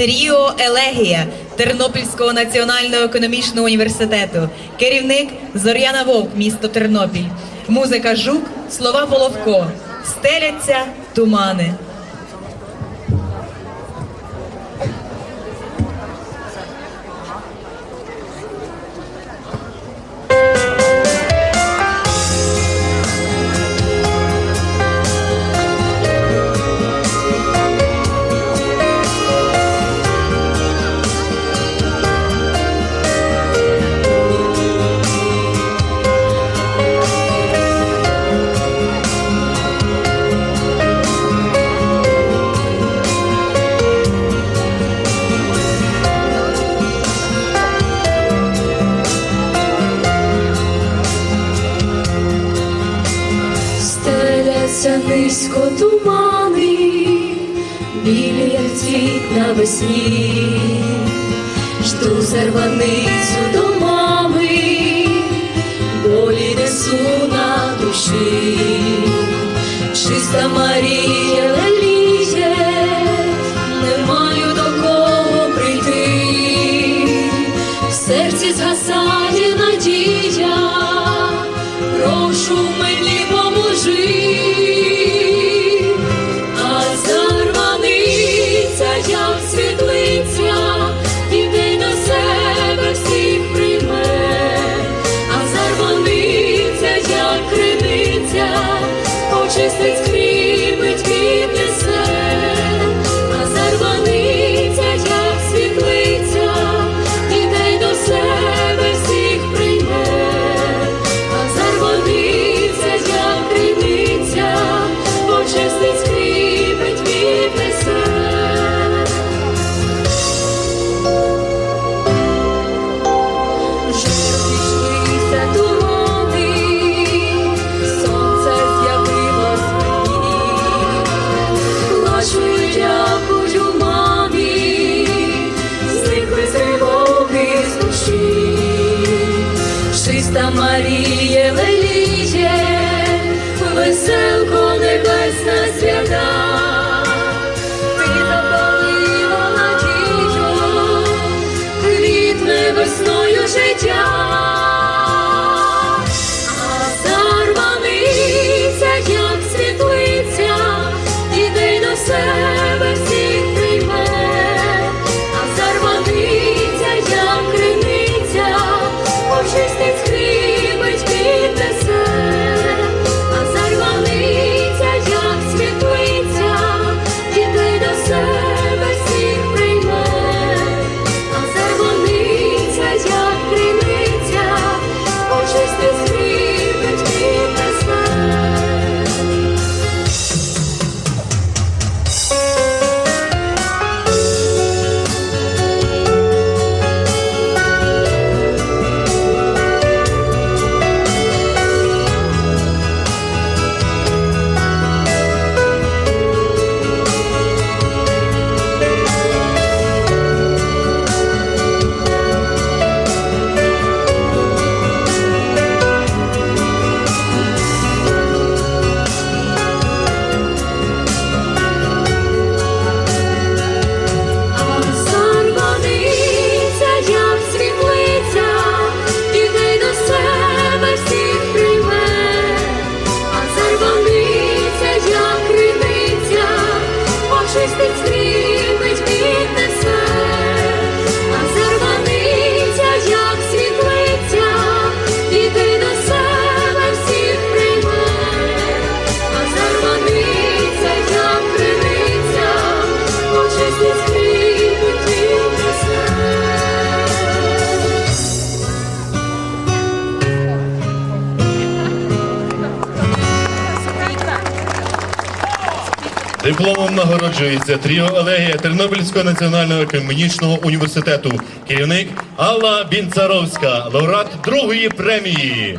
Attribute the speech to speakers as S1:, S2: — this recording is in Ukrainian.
S1: Тріо Елегія Тернопільського національного економічного університету, керівник Зоряна Вовк, місто Тернопіль, музика Жук, слова Воловко, стеляться тумани.
S2: Піднімаються низько тумани, білі цвіт навесні, жду зарваницю до мами, болі несу на душі, чиста Марія.
S3: Дипломом нагороджується Тріо Елегія Тернопільського національного економічного університету. Керівник Алла Бінцаровська, лауреат другої премії.